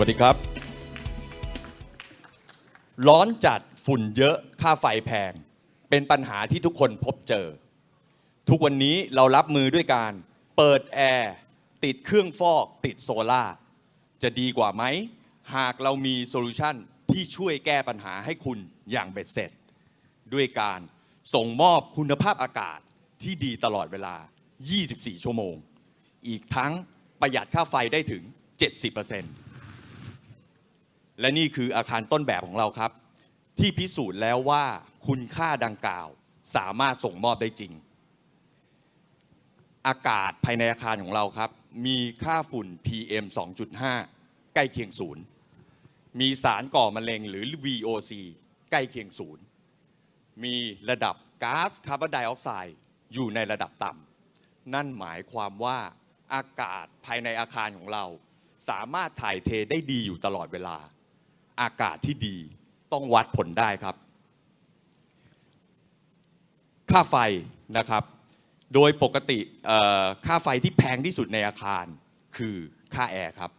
วัสดีครับ ร้อนจัดฝุ่นเยอะค่าไฟแพง เป็นปัญหาที่ทุกคนพบเจอ ทุกวันนี้เรารับมือด้วยการเปิดแอร์ติดเครื่องฟอกติดโซล่าจะดีกว่าไหม หากเรามีโซลูชันที่ช่วยแก้ปัญหาให้คุณอย่างเบ็ดเสร็จ ด้วยการส่งมอบคุณภาพอากาศที่ดีตลอดเวลา 24 ชั่วโมง อีกทั้งประหยัดค่าไฟได้ถึง 70% และนี่คืออาคารต้นแบบของเราครับ ที่พิสูจน์แล้วว่าคุณค่าดังกล่าวสามารถส่งมอบได้จริง อากาศภายในอาคารของเราครับ มีค่าฝุ่น PM 2.5 ใกล้เคียงศูนย์มีสารก่อมะเร็งหรือ VOC ใกล้เคียงศูนย์มีระดับก๊าซคาร์บอนไดออกไซด์อยู่ในระดับต่ำนั่นหมายความว่าอากาศภายในอาคารของเรา สามารถถ่ายเทได้ดีอยู่ตลอดเวลา อากาศที่ดี ต้องวัดผลได้ครับ ค่าไฟนะครับ โดยปกติค่าไฟที่แพงที่สุดในอาคารคือค่าแอร์ครับ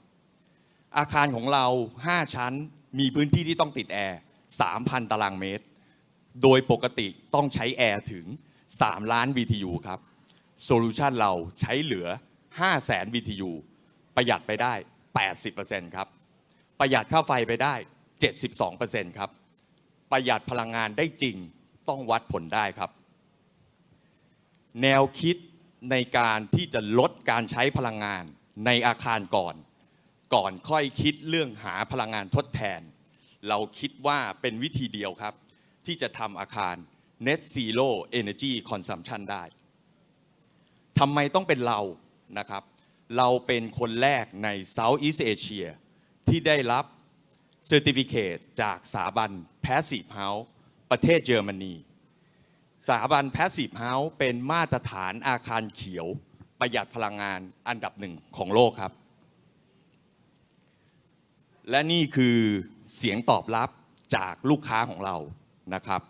อาคารของเรา 5 ชั้นมีพื้นที่ที่ต้องติดแอร์ 3,000 ตารางเมตร โดยปกติต้องใช้แอร์ถึง 3 ล้าน BTU ครับโซลูชันเราใช้เหลือ5แสน BTU ประหยัดไปได้ 80%ครับ ประหยัดค่าไฟไปได้ 72%ครับ ประหยัดพลังงานได้จริงต้องวัดผลได้ครับ แนวคิดในการที่จะลดการใช้พลังงานในอาคารก่อน ก่อนค่อยคิดเรื่องหาพลังงานทดแทน เราคิดว่าเป็นวิธีเดียวครับ ที่จะทำอาคาร net zero energy consumption ได้ทำไมต้องเป็นเรานะครับ เราเป็นคนแรกใน Southeast Asia ที่ได้รับ Certificate จากสถาบัน Passive House ประเทศเยอรมนีสถาบัน Passive House เป็นมาตรฐานอาคารเขียวประหยัดพลังงานอันดับหนึ่งของโลกครับ และนี่คือเสียงตอบรับจากลูกค้าของเรานะครับ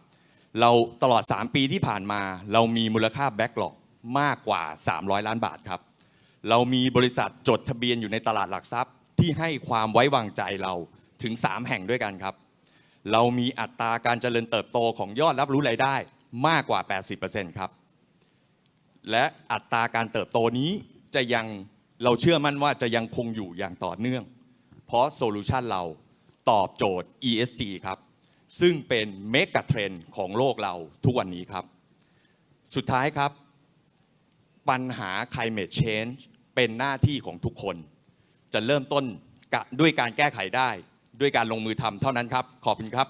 เราตลอด 3 ปีที่ผ่านมาเรามีมูลค่าแบ็กหลอกมากกว่า 300 ล้านบาทครับ เรามีบริษัทจดทะเบียนอยู่ในตลาดหลักทรัพย์ ที่ให้ความไว้วางใจเราถึง 3 แห่งด้วยกันครับ เรามีอัตราการเจริญเติบโตของยอดรับรู้รายได้มากกว่า 80%ครับ และอัตราการเติบโตนี้จะยังเราเชื่อมั่นว่าจะยังคงอยู่อย่างต่อเนื่อง เพราะโซลูชันเราตอบโจทย์ ESG ครับ ซึ่งเป็นเมกะเทรนด์ของโลกเราทุกวันนี้ครับ สุดท้ายครับ ปัญหา climate change เป็นหน้าที่ของทุกคน จะเริ่มต้นด้วยการแก้ไขได้ ด้วยการลงมือทำเท่านั้นครับ ขอบคุณครับ